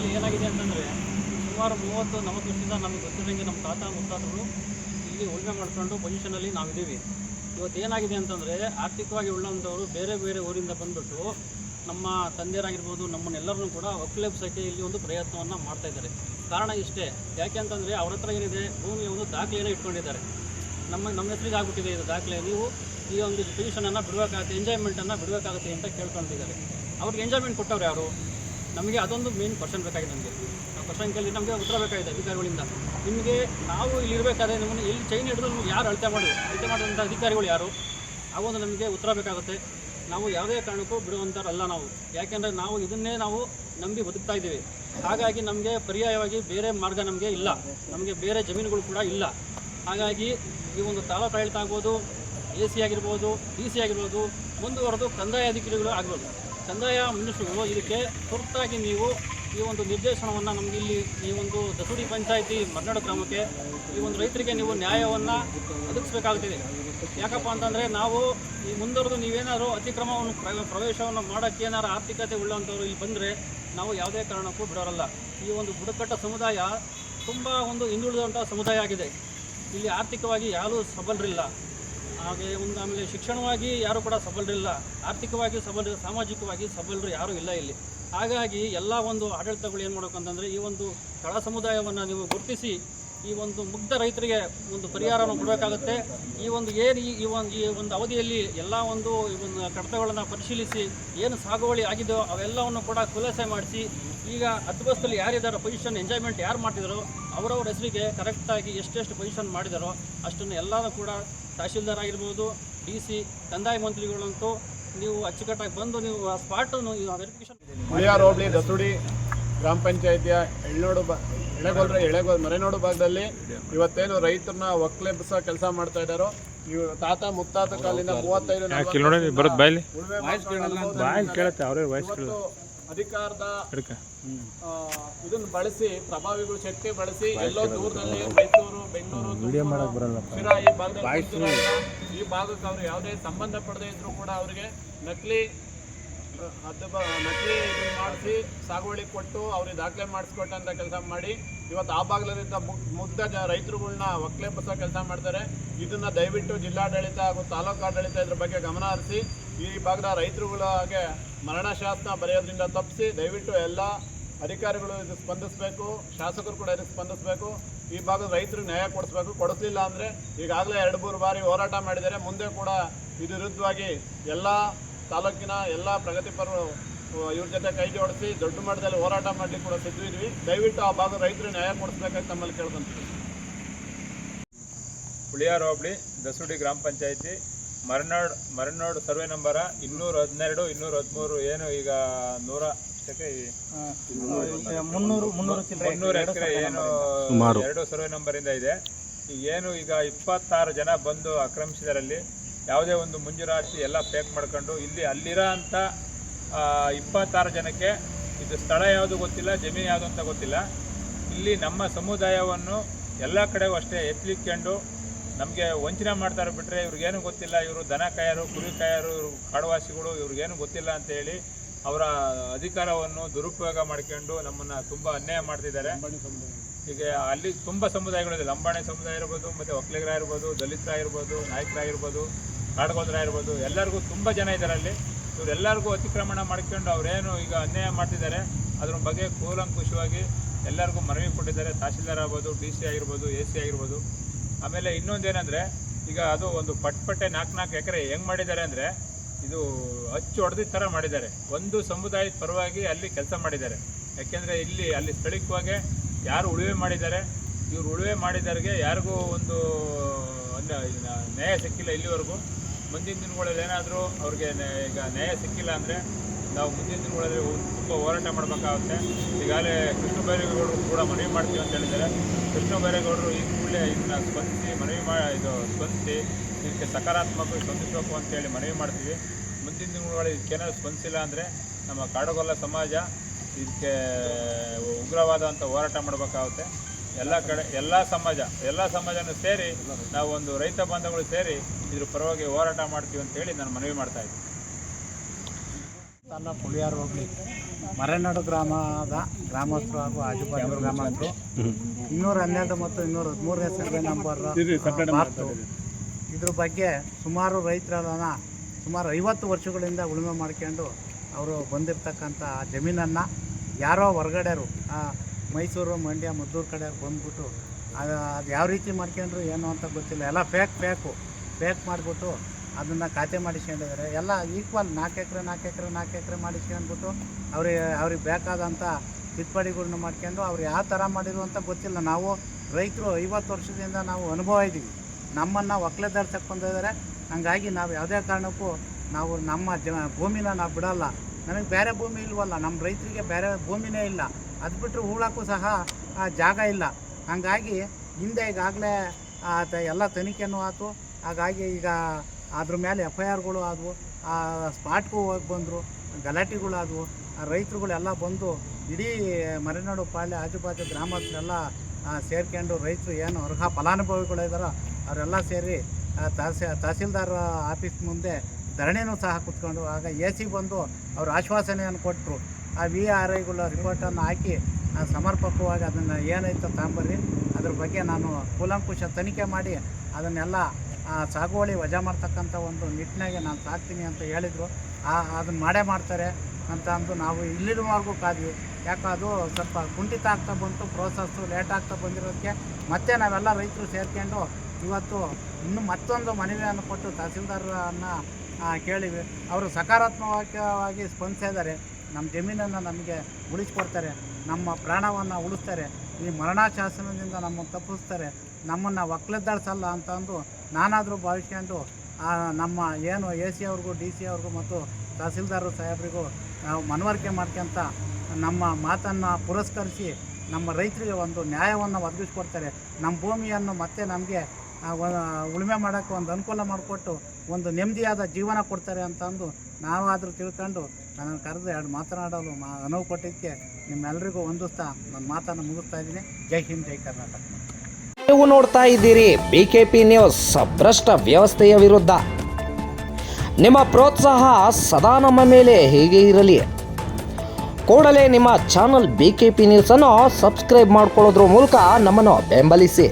ಇದರಲ್ಲಿ ಏನಾಗಿದೆ ಅಂತಂದರೆ ಸುಮಾರು ಮೂವತ್ತು, ನಲವತ್ತು ವರ್ಷದಿಂದ ನಮಗೆ ಗೊತ್ತಿರೋಂಗೆ ನಮ್ಮ ತಾತ ಮುತ್ತಾತರು ಇಲ್ಲಿ ಉಳುಮೆ ಮಾಡ್ಕೊಂಡು ಪೊಸಿಷನಲ್ಲಿ ನಾವಿದ್ದೀವಿ. ಇವತ್ತು ಏನಾಗಿದೆ ಅಂತಂದರೆ ಆರ್ಥಿಕವಾಗಿ ಉಳ್ಳಂಥವರು ಬೇರೆ ಬೇರೆ ಊರಿಂದ ಬಂದುಬಿಟ್ಟು ನಮ್ಮ ತಂದೆಯರಾಗಿರ್ಬೋದು ನಮ್ಮನ್ನೆಲ್ಲರನ್ನೂ ಕೂಡ ಒಕ್ಕಲೆಬ್ಸೋಕ್ಕೆ ಇಲ್ಲಿ ಒಂದು ಪ್ರಯತ್ನವನ್ನು ಮಾಡ್ತಾ ಇದ್ದಾರೆ. ಕಾರಣ ಇಷ್ಟೇ. ಯಾಕೆ ಅಂತಂದರೆ ಅವ್ರ ಹತ್ರ ಏನಿದೆ, ಭೂಮಿಯ ಒಂದು ದಾಖಲೆಯನ್ನು ಇಟ್ಕೊಂಡಿದ್ದಾರೆ. ನಮ್ಮ ನಮ್ಮ ಹೆಸರಿಗೆ ಆಗ್ಬಿಟ್ಟಿದೆ ಇದು ದಾಖಲೆ. ನೀವು ಈ ಒಂದು ಪೊಸಿಷನನ್ನು ಬಿಡಬೇಕಾಗುತ್ತೆ ಎಂಜಾಯ್ಮೆಂಟನ್ನು ಬಿಡಬೇಕಾಗುತ್ತೆ ಅಂತ ಕೇಳ್ಕೊಳ್ತಿದ್ದಾರೆ ಅವ್ರಿಗೆ ಎಂಜಾಯ್ಮೆಂಟ್ ಕೊಟ್ಟವ್ರು ಯಾರು? ನಮಗೆ ಅದೊಂದು ಮೇನ್ ಕ್ವಶನ್ ಬೇಕಾಗಿದೆ ನಮಗೆ. ಆ ಕ್ವಶನ್ ಕೇಳಿ ನಮಗೆ ಉತ್ತರ ಬೇಕಾಗಿದೆ ಅಧಿಕಾರಿಗಳಿಂದ. ನಿಮಗೆ ನಾವು ಇಲ್ಲಿ ಇರಬೇಕಾದ್ರೆ ನಿಮ್ಮನ್ನು ಎಲ್ಲಿ ಚೈನ್ ಹಿಡಿದು ನಿಮ್ಗೆ ಯಾರು ಅಳತೆ ಮಾಡಿ ಅಳತೆ ಮಾಡಿದಂಥ ಅಧಿಕಾರಿಗಳು ಯಾರು? ಆ ಒಂದು ನಮಗೆ ಉತ್ತರ ಬೇಕಾಗುತ್ತೆ. ನಾವು ಯಾವುದೇ ಕಾರಣಕ್ಕೂ ಬಿಡುವಂಥವ್ರಲ್ಲ ನಾವು. ಯಾಕೆಂದರೆ ನಾವು ಇದನ್ನೇ ನಾವು ನಂಬಿ ಬದುಕ್ತಾ ಇದ್ದೀವಿ. ಹಾಗಾಗಿ ನಮಗೆ ಪರ್ಯಾಯವಾಗಿ ಬೇರೆ ಮಾರ್ಗ ನಮಗೆ ಇಲ್ಲ. ನಮಗೆ ಬೇರೆ ಜಮೀನುಗಳು ಕೂಡ ಇಲ್ಲ. ಹಾಗಾಗಿ ಈ ಒಂದು ತಾಲೂಕು ಆಡಳಿತ ಆಗ್ಬೋದು, ಎ ಸಿ ಆಗಿರ್ಬೋದು, ಡಿ ಸಿ ಆಗಿರ್ಬೋದು, ಮುಂದುವರೆದು ಕಂದಾಯ ಅಧಿಕಾರಿಗಳು ಆಗ್ಬೋದು. ಕಂದಾಯ ಮಿನಿಸ್ಟ್ರುಗಳು, ಇದಕ್ಕೆ ತುರ್ತಾಗಿ ನೀವು ಈ ಒಂದು ನಿರ್ದೇಶನವನ್ನು ನಮಗೆ ಇಲ್ಲಿ ಈ ಒಂದು ದಸೂಡಿ ಪಂಚಾಯಿತಿ ಮರ್ನಾಡು ಗ್ರಾಮಕ್ಕೆ ಈ ಒಂದು ರೈತರಿಗೆ ನೀವು ನ್ಯಾಯವನ್ನು ಒದಗಿಸ್ಬೇಕಾಗ್ತಿದೆ. ಯಾಕಪ್ಪ ಅಂತಂದರೆ ನಾವು ಈ ಮುಂದುವರೆದು ನೀವೇನಾದರೂ ಅತಿಕ್ರಮವನ್ನು ಪ್ರ- ಪ್ರವೇಶವನ್ನು ಮಾಡೋಕ್ಕೆ ಏನಾರು ಆರ್ಥಿಕತೆ ಉಳ್ಳಂಥವ್ರು ಇಲ್ಲಿ ಬಂದರೆ ನಾವು ಯಾವುದೇ ಕಾರಣಕ್ಕೂ ಬಿಡೋರಲ್ಲ. ಈ ಒಂದು ಬುಡಕಟ್ಟ ಸಮುದಾಯ ತುಂಬ ಒಂದು ಹಿಂದುಳಿದಂಥ ಸಮುದಾಯ ಆಗಿದೆ. ಇಲ್ಲಿ ಆರ್ಥಿಕವಾಗಿ ಯಾರೂ ಸಬಲರಿಲ್ಲ. ಹಾಗೆ ಒಂದು ಆಮೇಲೆ ಶಿಕ್ಷಣವಾಗಿ ಯಾರು ಕೂಡ ಸಬಲರಿಲ್ಲ, ಆರ್ಥಿಕವಾಗಿ ಸಬಲ ಸಾಮಾಜಿಕವಾಗಿ ಸಬಲರು ಯಾರೂ ಇಲ್ಲ ಇಲ್ಲಿ. ಹಾಗಾಗಿ ಎಲ್ಲ ಒಂದು ಆಡಳಿತಗಳು ಏನು ಮಾಡಬೇಕು ಅಂತಂದರೆ ಈ ಒಂದು ತಳ ಸಮುದಾಯವನ್ನು ನೀವು ಗುರುತಿಸಿ ಈ ಒಂದು ಮುಗ್ಧ ರೈತರಿಗೆ ಒಂದು ಪರಿಹಾರವನ್ನು ಕೊಡಬೇಕಾಗುತ್ತೆ. ಈ ಒಂದು ಏನು ಈ ಈ ಒಂದು ಈ ಒಂದು ಅವಧಿಯಲ್ಲಿ ಎಲ್ಲ ಒಂದು ಈ ಒಂದು ಕಡತಗಳನ್ನು ಪರಿಶೀಲಿಸಿ ಏನು ಸಾಗುವಳಿ ಆಗಿದೆಯೋ ಅವೆಲ್ಲವನ್ನು ಕೂಡ ಖುಲಾಸೆ ಮಾಡಿಸಿ, ಈಗ ಹತ್ತು ಯಾರಿದ್ದಾರೆ ಪೊಸಿಷನ್ ಎಂಜಾಯ್ಮೆಂಟ್ ಯಾರು ಮಾಡಿದರೋ ಅವರವ್ರ ಹೆಸರಿಗೆ ಕರೆಕ್ಟಾಗಿ ಎಷ್ಟೆಷ್ಟು ಪೊಸಿಷನ್ ಮಾಡಿದಾರೋ ಅಷ್ಟನ್ನು ಎಲ್ಲರೂ ಕೂಡ ತಹಶೀಲ್ದಾರ್ ಆಗಿರ್ಬೋದು ಡಿ ಸಿ ಕಂದಾಯ ಮಂತ್ರಿಗಳಂತೂ ನೀವು ಅಚ್ಚುಕಟ್ಟಾಗಿ ಬಂದು ನೀವು ಆ ಸ್ಪಾಟನ್ನು ವೆರಿಫಿಕೇಶನ್ ದಸೂಡಿ ಹೋಬಳಿ ದಸುಡಿ ಗ್ರಾಮ ಪಂಚಾಯಿತಿಯ ಎಳ್ನೋಡು ಎಳೆಗೋಲ್ ಎಳೆಗೋಲ್ರ ಎಳೆಗೋ ಮರೆನೋಡು ಭಾಗದಲ್ಲಿ ಇವತ್ತೇನು ರೈತರನ್ನ ಒಕ್ಕಲೆಬ್ಸ ಕೆಲಸ ಮಾಡ್ತಾ ಇದ್ದಾರೋ ಇವ್ ತಾತ ಮುತ್ತಾತ ಕಾಲಿನ ಮೂವತ್ತೈದು ನಲವತ್ತು ಅಧಿಕಾರದ ಇದನ್ನು ಆ, ಇದನ್ನ ಬಳಸಿ ಪ್ರಭಾವಿಗಳು ಶಕ್ತಿ ಬಳಸಿ ಎಲ್ಲೋ ದೂರದಲ್ಲಿ ಮೈಸೂರು ಬೆಂಗಳೂರು ಶಿರಾ ಈ ಭಾಗದಲ್ಲಿ ಈ ಭಾಗಕ್ಕೆ ಅವರು ಯಾವುದೇ ಸಂಬಂಧ ಪಡದೇ ಇದ್ರು ಕೂಡ ಅವರಿಗೆ ನಕಲಿ ಹದ್ದು ನಕಲಿ ಇದನ್ನ ಮಾಡಿಸಿ ಸಾಗುವಳಿ ಕೊಟ್ಟು ಅವ್ರಿಗೆ ದಾಖಲೆ ಮಾಡಿಸ್ಕೊಟ್ಟಂತ ಕೆಲಸ ಮಾಡಿ ಇವತ್ತು ಆ ಮು- ಮುಗ್ಧ ಜ ರೈತರುಗಳನ್ನ ಒಕ್ಕಲೆಬ್ಬಸ ಕೆಲಸ ಮಾಡ್ತಾರೆ. ಇದನ್ನ ದಯವಿಟ್ಟು ಜಿಲ್ಲಾಡಳಿತ ಹಾಗೂ ತಾಲೂಕು ಆಡಳಿತ ಇದ್ರ ಬಗ್ಗೆ ಗಮನ ಹರಿಸಿ, ಈ ಭಾಗದ ರೈತರುಗಳಿಗೆ ಮರಣಶಾಸ್ತ್ರ ಬರೆಯೋದ್ರಿಂದ ತಪ್ಪಿಸಿ, ದಯವಿಟ್ಟು ಎಲ್ಲ ಅಧಿಕಾರಿಗಳು ಇದು ಸ್ಪಂದಿಸಬೇಕು, ಶಾಸಕರು ಕೂಡ ಇದಕ್ಕೆ ಸ್ಪಂದಿಸಬೇಕು. ಈ ಭಾಗದ ರೈತರಿಗೆ ನ್ಯಾಯ ಕೊಡಿಸ್ಬೇಕು. ಕೊಡಿಸ್ಲಿಲ್ಲ ಅಂದರೆ ಈಗಾಗಲೇ ಎರಡು, ಮೂರು ಬಾರಿ ಹೋರಾಟ ಮಾಡಿದ್ದಾರೆ. ಮುಂದೆ ಕೂಡ ವಿರುದ್ಧವಾಗಿ ಎಲ್ಲ ತಾಲೂಕಿನ ಎಲ್ಲ ಪ್ರಗತಿಪರರು ಇವ್ರ ಜೊತೆ ಕೈ ಜೋಡಿಸಿ ದೊಡ್ಡ ಮಟ್ಟದಲ್ಲಿ ಹೋರಾಟ ಮಾಡಲಿಕ್ಕೆ ಕೂಡ ಸಿದ್ಧವಿದ್ವಿ. ದಯವಿಟ್ಟು ಆ ಭಾಗದ ರೈತರು ನ್ಯಾಯ ಕೊಡಿಸ್ಬೇಕಾಗಿ ನಮ್ಮಲ್ಲಿ ಕೇಳ್ಕೊಂತೀವಿ. ಹುಳಿಯಾರ್ ಹೋಬಳಿ ದಸುಡಿ ಗ್ರಾಮ ಪಂಚಾಯತಿ ಮರನಾಡ್ ಮರನಾಡ್ ಸರ್ವೆ ನಂಬರ ಇನ್ನೂರ ಹದಿನೆರಡು ಇನ್ನೂರ ಹದಿಮೂರು ಏನು ಈಗ ನೂರ ಮುನ್ನೂರು ಎಕರೆ ಏನು ಎರಡು ಸರ್ವೆ ನಂಬರ್ ಇಂದ. ಇದೆ ಈಗ ಏನು ಈಗ ಇಪ್ಪತ್ತಾರು ಜನ ಬಂದು ಆಕ್ರಮಿಸಿದರಲ್ಲಿ ಯಾವುದೇ ಒಂದು ಮುಂಜೂರಾತಿ ಎಲ್ಲ ಫೇಕ್ ಮಾಡ್ಕೊಂಡು ಇಲ್ಲಿ ಅಲ್ಲಿರೋ ಅಂಥ ಇಪ್ಪತ್ತಾರು ಜನಕ್ಕೆ ಇದು ಸ್ಥಳ ಯಾವುದು ಗೊತ್ತಿಲ್ಲ ಜಮೀನು ಯಾವುದು ಅಂತ ಗೊತ್ತಿಲ್ಲ. ಇಲ್ಲಿ ನಮ್ಮ ಸಮುದಾಯವನ್ನು ಎಲ್ಲ ಕಡೆಗೂ ಅಷ್ಟೇ ಎತ್ತಲಿಕ್ಕೊಂಡು ನಮಗೆ ವಂಚನೆ ಮಾಡ್ತಾರೆ ಬಿಟ್ಟರೆ ಇವ್ರಿಗೇನು ಗೊತ್ತಿಲ್ಲ. ಇವರು ದನ ಕಾಯರು ಕುರಿ ಕಾಯರು ಇವರು ಕಾಡುವಾಸಿಗಳು ಇವ್ರಿಗೇನು ಗೊತ್ತಿಲ್ಲ ಅಂತೇಳಿ ಅವರ ಅಧಿಕಾರವನ್ನು ದುರುಪಯೋಗ ಮಾಡ್ಕೊಂಡು ನಮ್ಮನ್ನು ತುಂಬ ಅನ್ಯಾಯ ಮಾಡ್ತಿದ್ದಾರೆ. ಈಗ ಅಲ್ಲಿ ತುಂಬ ಸಮುದಾಯಗಳಿದೆ ಲಂಬಾಣಿ ಸಮುದಾಯ ಇರ್ಬೋದು ಮತ್ತು ಒಕ್ಕಲಿಗರ ಇರ್ಬೋದು ದಲಿತರ ಇರ್ಬೋದು ನಾಯಕರಾಗಿರ್ಬೋದು ಕಾಡ್ಗೋದ್ರ ಇರ್ಬೋದು ಎಲ್ಲರಿಗೂ ತುಂಬ ಜನ ಇದ್ದಾರೆ ಅಲ್ಲಿ. ಇವರೆಲ್ಲರಿಗೂ ಅತಿಕ್ರಮಣ ಮಾಡ್ಕೊಂಡು ಅವರೇನು ಈಗ ಅನ್ಯಾಯ ಮಾಡ್ತಿದ್ದಾರೆ, ಅದ್ರ ಬಗ್ಗೆ ಕೂಲಂಕುಷವಾಗಿ ಎಲ್ಲರಿಗೂ ಮನವಿ ಕೊಟ್ಟಿದ್ದಾರೆ. ತಹಶೀಲ್ದಾರ್ ಆಗ್ಬೋದು, ಡಿ ಸಿ ಆಗಿರ್ಬೋದು, ಎ ಸಿ ಆಗಿರ್ಬೋದು. ಆಮೇಲೆ ಇನ್ನೊಂದೇನೆಂದರೆ, ಈಗ ಅದು ಒಂದು ಪಟ್ಪಟ್ಟೆ ನಾಲ್ಕು ನಾಲ್ಕು ಎಕರೆ ಹೆಂಗೆ ಮಾಡಿದ್ದಾರೆ ಅಂದರೆ, ಇದು ಅಚ್ಚು ಹೊಡೆದ ಥರ ಮಾಡಿದ್ದಾರೆ. ಒಂದು ಸಮುದಾಯದ ಪರವಾಗಿ ಅಲ್ಲಿ ಕೆಲಸ ಮಾಡಿದ್ದಾರೆ. ಯಾಕೆಂದರೆ ಇಲ್ಲಿ, ಅಲ್ಲಿ ಸ್ಥಳೀಯವಾಗಿ ಯಾರು ಉಳುವೆ ಮಾಡಿದ್ದಾರೆ, ಇವ್ರು ಉಳುವೆ ಮಾಡಿದವ್ರಿಗೆ ಯಾರಿಗೂ ಒಂದು ನ್ಯಾಯ ಸಿಕ್ಕಿಲ್ಲ ಇಲ್ಲಿವರೆಗೂ. ಮುಂದಿನ ದಿನಗಳಲ್ಲಿ ಏನಾದರೂ ಅವ್ರಿಗೆ ಈಗ ನ್ಯಾಯ ಸಿಕ್ಕಿಲ್ಲ ಅಂದರೆ ನಾವು ಮುಂದಿನ ದಿನಗಳಲ್ಲಿ ತುಂಬ ಹೋರಾಟ ಮಾಡಬೇಕಾಗುತ್ತೆ. ಈಗಾಗಲೇ ಕೃಷ್ಣ ಬೈರೇಗೌಡರು ಕೂಡ ಮನವಿ ಮಾಡ್ತೀವಿ ಅಂತ ಹೇಳಿದ್ದಾರೆ. ಕೃಷ್ಣ ಬೈರೇಗೌಡರು ಈ ಕೂಡಲೇ ಇದನ್ನ ಸ್ಪಂದಿಸಿ, ಮನವಿ ಮಾ, ಇದು ಸ್ಪಂದಿಸಿ, ಇದಕ್ಕೆ ಸಕಾರಾತ್ಮಕವಾಗಿ ಸ್ಪಂದಿಸಬೇಕು ಅಂತೇಳಿ ಮನವಿ ಮಾಡ್ತೀವಿ. ಮುಂದಿನ ದಿನಗಳಲ್ಲಿ ಇದಕ್ಕೇನಾದ್ರು ಸ್ಪಂದಿಸಿಲ್ಲ ಅಂದರೆ ನಮ್ಮ ಕಾಡುಗೊಲ್ಲ ಸಮಾಜ ಇದಕ್ಕೆ ಉಗ್ರವಾದಂಥ ಹೋರಾಟ ಮಾಡಬೇಕಾಗುತ್ತೆ. ಎಲ್ಲ ಕಡೆ ಎಲ್ಲ ಸಮಾಜ ಎಲ್ಲ ಸಮಾಜನೂ ಸೇರಿ ನಾವು ಒಂದು ರೈತ ಬಾಂಧವಗಳು ಸೇರಿ ಇದ್ರ ಪರವಾಗಿ ಹೋರಾಟ ಮಾಡ್ತೀವಿ ಅಂತ ಹೇಳಿ ನಾನು ಮನವಿ ಮಾಡ್ತಾ ಇದ್ದೀನಿ. ತಾಲೂಕು ಪುಳಿಯಾರು ಹೋಗ್ಲಿ. ಮರೆನಾಡು ಗ್ರಾಮದ ಗ್ರಾಮಸ್ಥರು ಹಾಗೂ ಆಜುಬಾಜು ಗ್ರಾಮಸ್ಥರು. ಇನ್ನೂರ ಹನ್ನೆರಡು ಮತ್ತು ಇನ್ನೂರ ಹದಿಮೂರನೇ ಸರ್ವೆ ನಂಬರ್ ಮಾರ್ಕ್ಸು. ಇದ್ರ ಬಗ್ಗೆ ಸುಮಾರು ರೈತರನ್ನ ಸುಮಾರು ಐವತ್ತು ವರ್ಷಗಳಿಂದ ಉಳುಮೆ ಮಾಡ್ಕೊಂಡು ಅವರು ಬಂದಿರತಕ್ಕಂಥ ಜಮೀನನ್ನು ಯಾರೋ ಹೊರಗಡೆರು ಮೈಸೂರು, ಮಂಡ್ಯ, ಮದ್ದೂರು ಕಡೆ ಬಂದ್ಬಿಟ್ಟು ಅದು ಅದು ಯಾವ ರೀತಿ ಮಾಡ್ಕೊಂಡ್ರು ಏನು ಅಂತ ಗೊತ್ತಿಲ್ಲ. ಎಲ್ಲ ಫೇಕ್ ಫೇಕು ಫೇಕ್ ಮಾಡಿಬಿಟ್ಟು ಅದನ್ನು ಖಾತೆ ಮಾಡಿಸ್ಕೊಂಡಿದ್ದಾರೆ. ಎಲ್ಲ ಈಕ್ವಲ್ ನಾಲ್ಕು ಎಕರೆ ನಾಲ್ಕು ಎಕರೆ ನಾಲ್ಕು ಎಕರೆ ಮಾಡಿಸ್ಕೊಂಡ್ಬಿಟ್ಟು ಅವ್ರಿಗೆ ಅವ್ರಿಗೆ ಬೇಕಾದಂಥ ತಿದ್ದುಪಡಿಗಳನ್ನ ಮಾಡ್ಕೊಂಡು ಅವ್ರು ಯಾವ ಥರ ಮಾಡಿದ್ರು ಅಂತ ಗೊತ್ತಿಲ್ಲ. ನಾವು ರೈತರು ಐವತ್ತು ವರ್ಷದಿಂದ ನಾವು ಅನುಭವ ಇದ್ದೀವಿ. ನಮ್ಮನ್ನು ಒಕ್ಕಲೆದಾರ್ ಬಂದಿದ್ದಾರೆ. ಹಂಗಾಗಿ ನಾವು ಯಾವುದೇ ಕಾರಣಕ್ಕೂ ನಾವು ನಮ್ಮ ಜ ಭೂಮಿನ ನಾವು ಬಿಡಲ್ಲ. ನನಗೆ ಬೇರೆ ಭೂಮಿ ಇಲ್ವಲ್ಲ ನಮ್ಮ ರೈತರಿಗೆ ಬೇರೆ ಭೂಮಿನೇ ಇಲ್ಲ. ಅದು ಬಿಟ್ಟರೆ ಹೂಳಕ್ಕೂ ಸಹ ಆ, ಜಾಗ ಇಲ್ಲ. ಹಾಗಾಗಿ ಹಿಂದೆ ಈಗಾಗಲೇ ಎಲ್ಲ ತನಿಖೆನೂ ಆಯಿತು ಹಾಗಾಗಿ ಈಗ ಅದ್ರ ಮೇಲೆ ಎಫ್ ಐ ಆರ್ಗಳು ಆದವು. ಆ ಸ್ಪಾಟ್ಗೂ ಹೋಗಿ ಬಂದರು ಗಲಾಟೆಗಳಾದವು ರೈತರುಗಳೆಲ್ಲ ಬಂದು ಇಡೀ ಮಲೆನಾಡು ಪಾಳ್ಯ ಆಜುಬಾಜು ಗ್ರಾಮಸ್ಥರೆಲ್ಲ ಆ, ಸೇರ್ಕೊಂಡು ರೈತರು ಏನು ಅರ್ಹ ಫಲಾನುಭವಿಗಳಿದಾರೋ ಅವರೆಲ್ಲ ಸೇರಿ ತಹಸೀ ತಹಸೀಲ್ದಾರ್ ಆಫೀಸ್ ಮುಂದೆ ಧರಣಿನೂ ಸಹ ಕುತ್ಕೊಂಡು, ಆಗ ಎ ಸಿ ಬಂದು ಅವರು ಆಶ್ವಾಸನೆಯನ್ನು ಕೊಟ್ಟರು ಆ ವಿ ಆರ್ ಐಗಳ ರಿಪೋರ್ಟನ್ನು ಹಾಕಿ ಸಮರ್ಪಕವಾಗಿ ಅದನ್ನು ಏನಾಯ್ತು ತಾಂಬರಿ ಅದ್ರ ಬಗ್ಗೆ ನಾನು ಕೂಲಂಕುಷ ತನಿಖೆ ಮಾಡಿ, ಅದನ್ನೆಲ್ಲ ಸಾಗುವಳಿ ವಜಾ ಮಾಡ್ತಕ್ಕಂಥ ಒಂದು ನಿಟ್ಟಿನಾಗೆ ನಾನು ಸಾಕ್ತೀನಿ ಅಂತ ಹೇಳಿದರು. ಆ ಅದನ್ನು ಮಾಡೇ ಮಾಡ್ತಾರೆ ಅಂತ ಅಂದು ನಾವು ಇಲ್ಲಿರುವವರೆಗೂ ಕಾದ್ವಿ. ಯಾಕೆ ಅದು ಸ್ವಲ್ಪ ಕುಂಠಿತ ಆಗ್ತಾ ಬಂತು ಪ್ರೋಸೆಸ್ಸು ಲೇಟ್ ಆಗ್ತಾ ಬಂದಿರೋದಕ್ಕೆ. ಮತ್ತೆ ನಾವೆಲ್ಲ ರೈತರು ಸೇರ್ಕೊಂಡು, ಇವತ್ತು ಇನ್ನೂ ಮತ್ತೊಂದು ಮನವಿಯನ್ನು ಕೊಟ್ಟು ತಹಸೀಲ್ದಾರನ್ನು ಕೇಳಿವಿ. ಅವರು ಸಕಾರಾತ್ಮಕವಾಗಿ ಸ್ಪಂದಿಸಿದ್ದಾರೆ ನಮ್ಮ ಜಮೀನನ್ನು ನಮಗೆ ಉಳಿಸ್ಕೊಡ್ತಾರೆ. ನಮ್ಮ ಪ್ರಾಣವನ್ನು ಉಳಿಸ್ತಾರೆ. ಈ ಮರಣ ಶಾಸನದಿಂದ ನಮ್ಮನ್ನು ತಪ್ಪಿಸ್ತಾರೆ. ನಮ್ಮನ್ನು ಒಕ್ಕಲೆದ್ದಾಡ್ಸಲ್ಲ ಅಂತಂದು ನಾನಾದರೂ ಭಾವಿಸ್ಕೊಂಡು ನಮ್ಮ ಏನು ಎ ಸಿ ಅವ್ರಿಗೂ, ಡಿ ಸಿ ಅವ್ರಿಗೂ ಮತ್ತು ತಹಸೀಲ್ದಾರ್ ಸಾಹೇಬ್ರಿಗೂ ನಾವು ಮನವರಿಕೆ ಮಾಡ್ಕೊಂತ ನಮ್ಮ ಮಾತನ್ನು ಪುರಸ್ಕರಿಸಿ ನಮ್ಮ ರೈತರಿಗೆ ಒಂದು ನ್ಯಾಯವನ್ನು ಒದಗಿಸ್ಕೊಡ್ತಾರೆ. ನಮ್ಮ ಭೂಮಿಯನ್ನು ಮತ್ತೆ ನಮಗೆ ಉಳುಮೆ ಮಾಡೋಕ್ಕೆ ಒಂದು ಅನುಕೂಲ ಮಾಡಿಕೊಟ್ಟು ಒಂದು ನೆಮ್ಮದಿಯಾದ ಜೀವನ ಕೊಡ್ತಾರೆ ಅಂತ ಅಂದು ನಾವಾದರೂ ತಿಳ್ಕೊಂಡು ನನ್ನನ್ನು ಕರೆದು ಎರಡು ಮಾತನಾಡಲು ಮಾ ಅನುವು ಕೊಟ್ಟಿದ್ದಕ್ಕೆ ನಿಮ್ಮೆಲ್ಲರಿಗೂ ಹೊಂದಿಸ್ತಾ ನನ್ನ ಮಾತನ್ನು ಮುಗಿಸ್ತಾ ಇದ್ದೀನಿ. ಜೈ ಹಿಂದ್, ಜೈ ಕರ್ನಾಟಕ. ನೀವು ನೋಡ್ತಾ ಇದ್ದೀರಿ ಬಿ ಕೆ ಪಿ ನ್ಯೂಸ್ ಭ್ರಷ್ಟ ವ್ಯವಸ್ಥೆಯ ವಿರುದ್ಧ. ನಿಮ್ಮ ಪ್ರೋತ್ಸಾಹ ಸದಾ ನಮ್ಮ ಮೇಲೆ ಹೇಗೆ ಇರಲಿ? ಕೂಡಲೇ ನಿಮ್ಮ ಚಾನಲ್ ಬಿ ಕೆ ಪಿ ನ್ಯೂಸನ್ನು ಸಬ್ಸ್ಕ್ರೈಬ್ ಮಾಡಿಕೊಳ್ಳೋದ್ರ ಮೂಲಕ ನಮ್ಮನ್ನು ಬೆಂಬಲಿಸಿ.